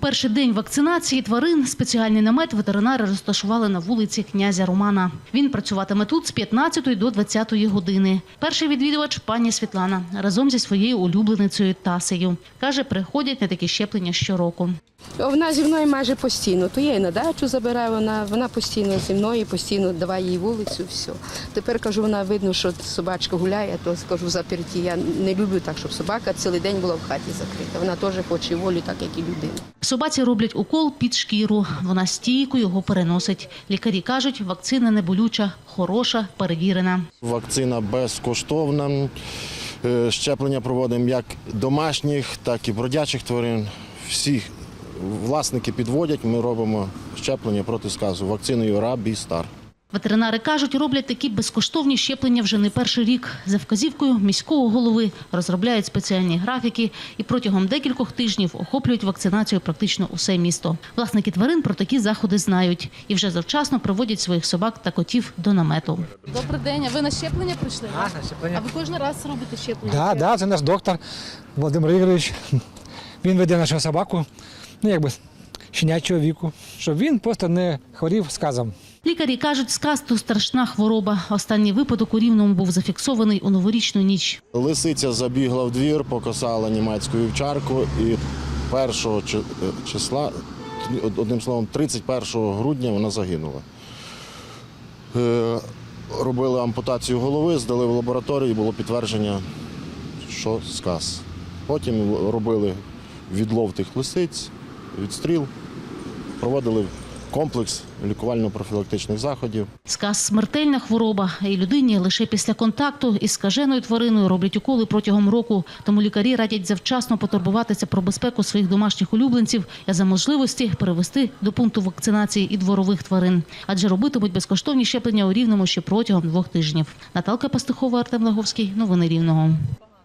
Перший день вакцинації тварин спеціальний намет ветеринари розташували на вулиці князя Романа. Він працюватиме тут з 15 до 20 години. Перший відвідувач пані Світлана разом зі своєю улюбленицею Тасею. Каже, приходять на такі щеплення щороку. Вона зі мною майже постійно. То я і на дачу забираю, вона, вона постійно зі мною, постійно давай їй вулицю, все. Тепер кажу, вона видно, що собачка гуляє, то скажу заперті. Я не люблю так, щоб собака цілий день була в хаті закрита. Вона теж хоче волю, так як і людина. Собаці роблять укол під шкіру. Вона стійко його переносить. Лікарі кажуть, вакцина не болюча, хороша, перевірена. Вакцина безкоштовна. Е, Щеплення проводимо як домашніх, так і бродячих тварин. Всіх власники підводять, ми робимо щеплення проти сказу вакциною Рабі Стар. Ветеринари кажуть, роблять такі безкоштовні щеплення вже не перший рік. За вказівкою міського голови розробляють спеціальні графіки і протягом декількох тижнів охоплюють вакцинацію практично усе місто. Власники тварин про такі заходи знають і вже завчасно проводять своїх собак та котів до намету. Добрий день. А ви на щеплення прийшли? А, так? на А ви кожен раз робите щеплення? Да, да, це наш доктор Володимир Ігорович. Він веде нашу собаку, ну якби щенячого віку, щоб він просто не хворів сказом. Лікарі кажуть, сказ – то страшна хвороба. Останній випадок у Рівному був зафіксований у новорічну ніч. Лисиця забігла в двір, покосала німецьку вівчарку і 1 числа, одним словом, 31 грудня вона загинула. Е, Робили ампутацію голови, здали в лабораторію, було підтвердження, що сказ. Потім робили відлов тих лисиць, відстріл, проводили комплекс лікувально-профілактичних заходів. Сказ – смертельна хвороба, і людині лише після контакту із скаженою твариною роблять уколи протягом року. Тому лікарі радять завчасно потурбуватися про безпеку своїх домашніх улюбленців і за можливості перевести до пункту вакцинації і дворових тварин. Адже робитимуть безкоштовні щеплення у Рівному ще протягом двох тижнів. Наталка Пастухова, Артем Лаговський. Новини Рівного.